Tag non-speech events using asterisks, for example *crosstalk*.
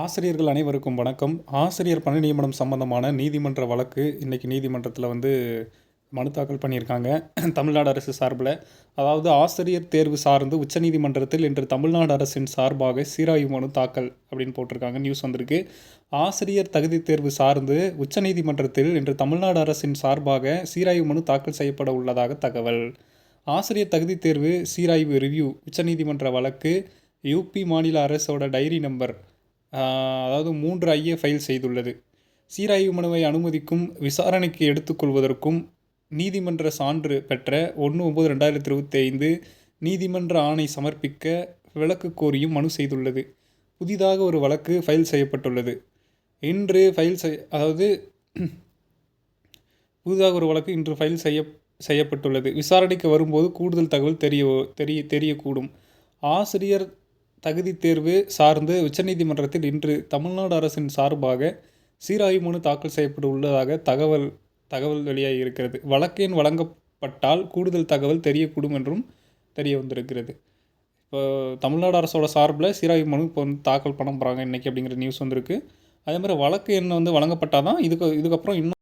ஆசிரியர்கள் அனைவருக்கும் வணக்கம். ஆசிரியர் பணி நியமனம் சம்பந்தமான நீதிமன்ற வழக்கு இன்றைக்கி நீதிமன்றத்தில் வந்து மனு தாக்கல் பண்ணியிருக்காங்க. தமிழ்நாடு அரசு சார்பில். அதாவது ஆசிரியர் தேர்வு சார்ந்து உச்சநீதிமன்றத்தில் இன்று தமிழ்நாடு அரசின் சார்பாக சீராய்வு மனு தாக்கல் அப்படின்னு போட்டிருக்காங்க. நியூஸ் வந்திருக்கு. ஆசிரியர் தகுதி தேர்வு சார்ந்து உச்சநீதிமன்றத்தில் இன்று தமிழ்நாடு அரசின் சார்பாக சீராய்வு மனு தாக்கல் செய்யப்பட உள்ளதாக தகவல். ஆசிரியர் தகுதி தேர்வு சீராய்வு ரிவ்யூ உச்சநீதிமன்ற வழக்கு யூபி மாநில அரசோட டைரி நம்பர் அதாவது மூன்று ஐஏ ஃபைல் செய்துள்ளது. சீராய்வு மனுவை அனுமதிக்கும் விசாரணைக்கு எடுத்துக்கொள்வதற்கும் நீதிமன்ற சான்று பெற்ற ஒன்று ஒம்பது ரெண்டாயிரத்தி இருபத்தி ஐந்து நீதிமன்ற ஆணை சமர்ப்பிக்க விலக்கு கோரியும் மனு செய்துள்ளது. புதிதாக ஒரு வழக்கு ஃபைல் செய்யப்பட்டுள்ளது. இன்று ஃபைல் செய் அதாவது *clears throat* புதிதாக ஒரு வழக்கு இன்று ஃபைல் செய்ய செய்யப்பட்டுள்ளது. விசாரணைக்கு வரும்போது கூடுதல் தகவல் தெரிய தெரிய தெரியக்கூடும். ஆசிரியர் தகுதி தேர்வு சார்ந்து உச்சநீதிமன்றத்தில் இன்று தமிழ்நாடு அரசின் சார்பாக சீராய்வு மனு தாக்கல் செய்யப்பட உள்ளதாக தகவல் தகவல் வெளியாகி இருக்கிறது. வழக்கேன் வழங்கப்பட்டால் கூடுதல் தகவல் தெரியக்கூடும் என்றும் தெரிய வந்திருக்கிறது. இப்போ தமிழ்நாடு அரசோட சார்பில் சீராய்வு மனு இப்போ வந்து தாக்கல் பண்ண போகிறாங்க இன்றைக்கி அப்படிங்கிற நியூஸ் வந்திருக்கு. அதே மாதிரி வழக்கு எண் வந்து வழங்கப்பட்டால் தான் இதுக்கு இதுக்கப்புறம் இன்னும்